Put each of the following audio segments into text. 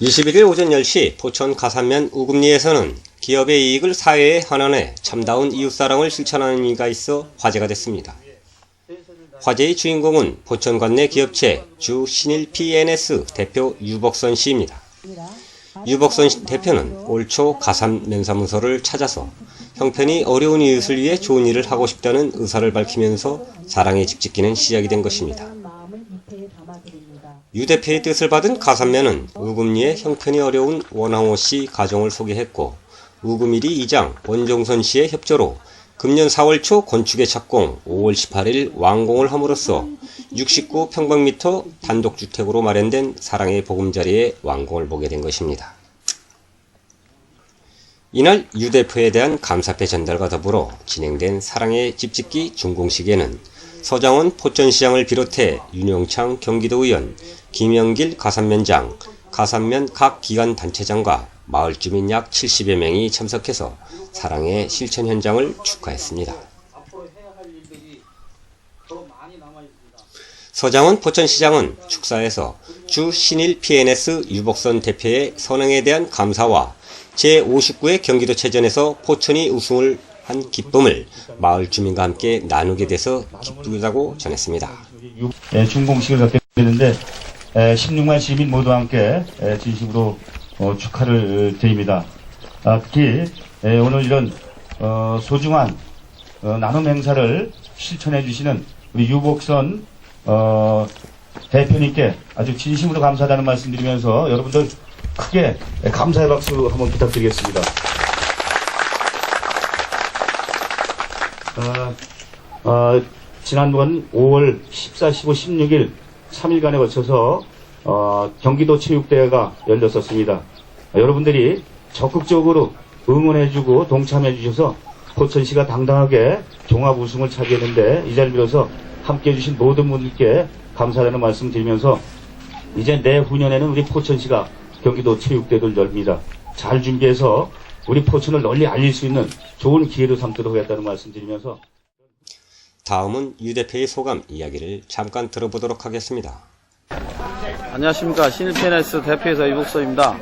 21일 오전 10시 포천 가산면 우금리에서는 기업의 이익을 사회에 환원해 참다운 이웃사랑을 실천하는 이가 있어 화제가 됐습니다. 화제의 주인공은 포천 관내 기업체 주 신일 PNS 대표 유복선 씨입니다. 유복선 씨 대표는 올 초 가산 면사무소를 찾아서 형편이 어려운 이웃을 위해 좋은 일을 하고 싶다는 의사를 밝히면서 사랑의 집 짓기는 시작이 된 것입니다. 유 대표의 뜻을 받은 가산면은 우금리의 형편이 어려운 원항호 씨 가정을 소개했고 우금일이 이장 원종선 씨의 협조로 금년 4월 초 건축의 착공 5월 18일 완공을 함으로써 69평방미터 단독주택으로 마련된 사랑의 보금자리의 완공을 보게 된 것입니다. 이날 유 대표에 대한 감사패 전달과 더불어 진행된 사랑의 집짓기 준공식에는 서장원 포천시장을 비롯해 윤영창 경기도 의원, 김영길 가산면장, 가산면 각 기관 단체장과 마을 주민 약 70여 명이 참석해서 사랑의 실천 현장을 축하했습니다. 서장원 포천시장은 축사에서 주 신일 PNS 유복선 대표의 선행에 대한 감사와 제59회 경기도체전에서 포천이 우승을 한 기쁨을 마을 주민과 함께 나누게 돼서 기쁘다고 전했습니다. 예, 준공식을 갖게 되는데 에, 16만 시민 모두와 함께 에, 진심으로 어, 축하를 드립니다. 아, 특히 에, 오늘 이런 어, 소중한 어, 나눔 행사를 실천해 주시는 우리 유복선 어, 대표님께 아주 진심으로 감사하다는 말씀드리면서 여러분들 크게 감사의 박수 한번 부탁드리겠습니다. 어, 어, 지난번 5월 14, 15, 16일 3일간에 걸쳐서 어, 경기도 체육대회가 열렸었습니다. 어, 여러분들이 적극적으로 응원해주고 동참해주셔서 포천시가 당당하게 종합 우승을 차지했는데 이 자리를 빌어서 함께해주신 모든 분들께 감사하다는 말씀 드리면서 이제 내후년에는 우리 포천시가 경기도 체육대회를 열립니다. 잘 준비해서 우리 포천을 널리 알릴 수 있는 좋은 기회로 삼도록 하겠다는 말씀 드리면서 다음은 유 대표의 소감 이야기를 잠깐 들어보도록 하겠습니다. 안녕하십니까 신일페네스 대표이사 이복서입니다.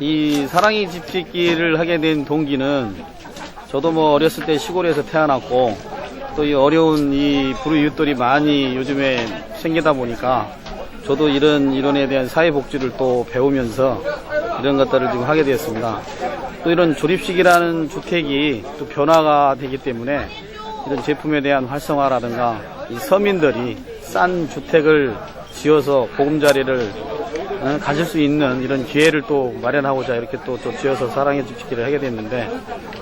이 사랑이 집짓기를 하게 된 동기는 저도 뭐 어렸을 때 시골에서 태어났고 또 이 어려운 이 불우이웃들이 많이 요즘에 생기다 보니까 저도 이런 이론에 대한 사회복지를 또 배우면서 이런 것들을 지금 하게 되었습니다. 또 이런 조립식이라는 주택이 또 변화가 되기 때문에 이런 제품에 대한 활성화라든가 이 서민들이 싼 주택을 지어서 보금자리를 어, 가질 수 있는 이런 기회를 또 마련하고자 이렇게 또, 또 지어서 사랑의 집 짓기를 하게 됐는데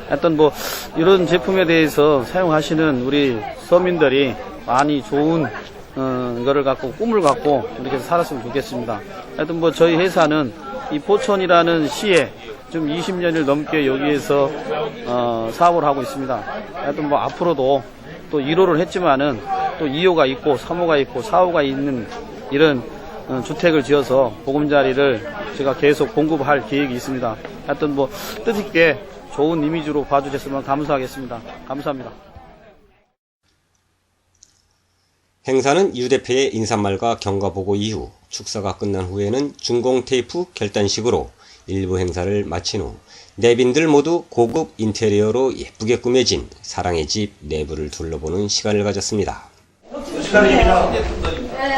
하여튼 뭐 이런 제품에 대해서 사용하시는 우리 서민들이 많이 좋은 어, 이거를 갖고 꿈을 갖고 이렇게 살았으면 좋겠습니다. 하여튼 뭐 저희 회사는 이 포천이라는 시에 좀 20년을 넘게 여기에서 어, 사업을 하고 있습니다. 하여튼 뭐 앞으로도 또 1호를 했지만은 또 2호가 있고 3호가 있고 4호가 있는 이런 어, 주택을 지어서 보금자리를 제가 계속 공급할 계획이 있습니다. 하여튼 뭐 뜻있게 좋은 이미지로 봐주셨으면 감사하겠습니다. 감사합니다. 행사는 유 대표의 인사말과 경과보고 이후 축사가 끝난 후에는 중공 테이프 결단식으로 일부 행사를 마친 후 내빈들 모두 고급 인테리어로 예쁘게 꾸며진 사랑의 집 내부를 둘러보는 시간을 가졌습니다. 축하드립니다.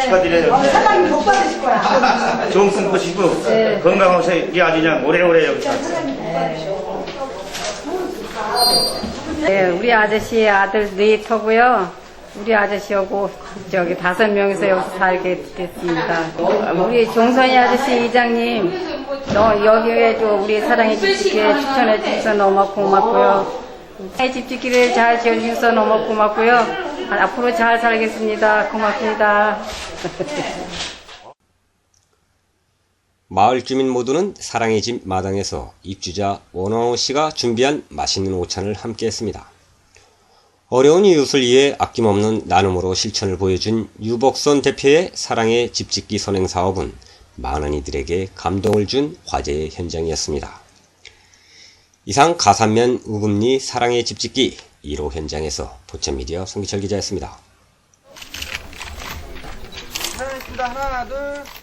축하드려요. 어, 사장님 못 받으실 거야. 좋은 것이고 건강하셔 이 아주 그냥 오래오래 여기 네, 우리 아저씨 아들 네터고요. 우리 아저씨하고 저기 다섯 명이서 여기서 살게 됐습니다. 우리 종선이 아저씨 이장님, 너 여기에 저 우리 사랑의 집짓기에 추천해 주셔서 너무 고맙고요. 사랑의 집짓기를 잘 지어주셔서 너무 고맙고요. 앞으로 잘 살겠습니다. 고맙습니다. 마을 주민 모두는 사랑의 집 마당에서 입주자 원왕호 씨가 준비한 맛있는 오찬을 함께 했습니다. 어려운 이웃을 위해 아낌없는 나눔으로 실천을 보여준 유복선 대표의 사랑의 집짓기 선행 사업은 많은 이들에게 감동을 준 화제의 현장이었습니다. 이상 가산면 우금리 사랑의 집짓기 1호 현장에서 포천미디어 송기철 기자였습니다. 하나, 둘.